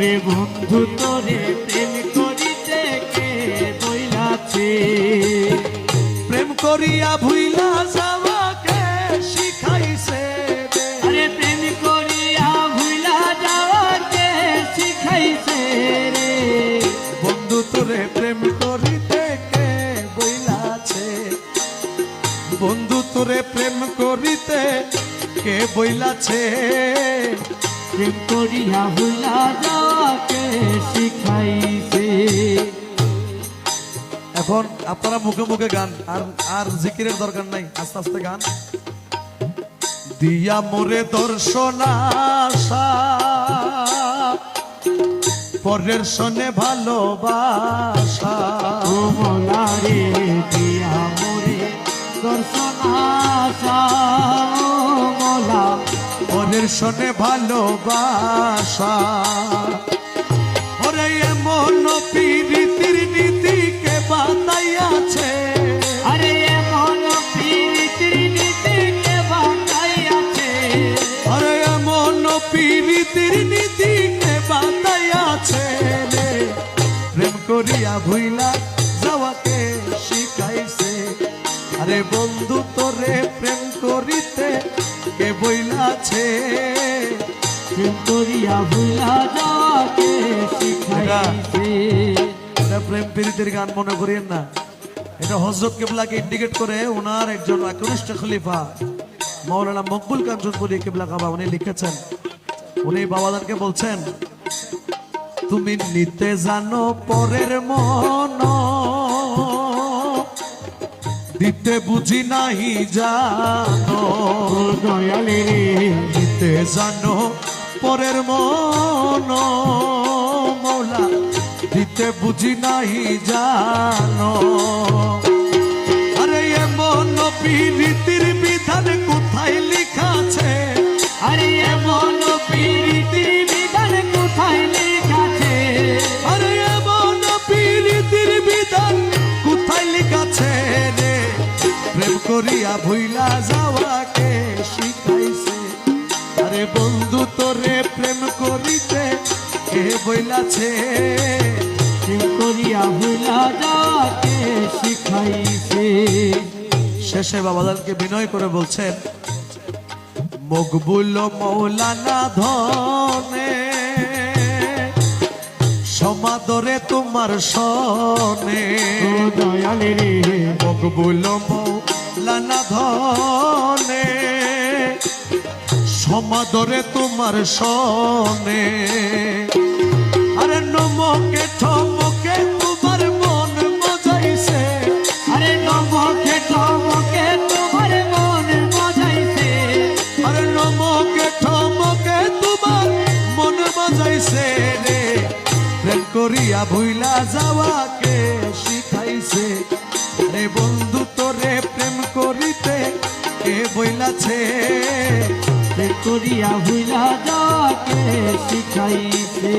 ওরে বন্ধু তোরে প্রেম করিতে কে বইলাছে? প্রেম করিয়া ভুইলা যাওয়াকে শিখাইছে রে। আরে প্রেম করিয়া ভুলা যাওয়াকে শিখাইছে রে। বন্ধু তোরে প্রেম করিতে কে বইলাছে? বন্ধু তোরে প্রেম করিতে কে বইলাছে? প্রেম করিয়া ভুলা যাওয়াকে শিখাইছে। এখন আপনারা মুখে মুখে গান আর আর জিকিরের দরকার নাই আস্তে আস্তে গান। দিয়া মোরে দর্শন পরের সনে ভালোবাসা। দিয়া মোরে দর্শন আশা ও মোলা পরের সনে ভালোবাসা। ওরে এমন পীড়িতির নীতিকে বাতাইয়াছে আরে এমন প্রীতির নীতিকে আরে এমন নীতিকে প্রেম করিয়া ভুইলা যাওয়াকে শিখাইছে আরে বন্ধু তোরে প্রেম করিতে কে বইলাছে? প্রেম করিয়া যাওয়াকে শিখাইছে। এটা প্রেম পীড়িতের গান মনে করিয়েন না। এটা হজরত কেবলাকে ইন্ডিকেট করে ওনার একজন একনিষ্ঠ খলিফা মৌলানা মকবুল কাঞ্চনপুরি কেবলা কাবা উনি লিখেছেন উনি বাবাদানকে বলছেন তুমি নিতে জানো পরের মন। দিতে বুঝি নাহি জানো। দয়ালি দিতে জানো পরের মন মৌলা দিতে বুঝি নাহি জানো। ভুইলা যাওয়াকে শিখাইছে। আরে বন্ধু তোরে প্রেম করিতে কে বইলাছে? করিয়া যাওয়াকে শিখাইছে। শেষে বাবাদানকে বিনয় করে বলছেন মকবুল মৌলানা ধনে সমাদরে তোমার সনে। দয়ালে মকবুল মৌলানা ধনে, সমাদরে তোমার সনে। আরে নমকে, ঠমকে, তোমার মন মজাইছে। আরে নমকে টমকে তোমার মন মজাইছে। আরে নমকে, ঠমকে, তোমার মন মজাইছে রে। প্রেম করিয়া ভুইলা যাওয়াকে প্রেম করিয়া ভুলা যাকে শিখাইছে।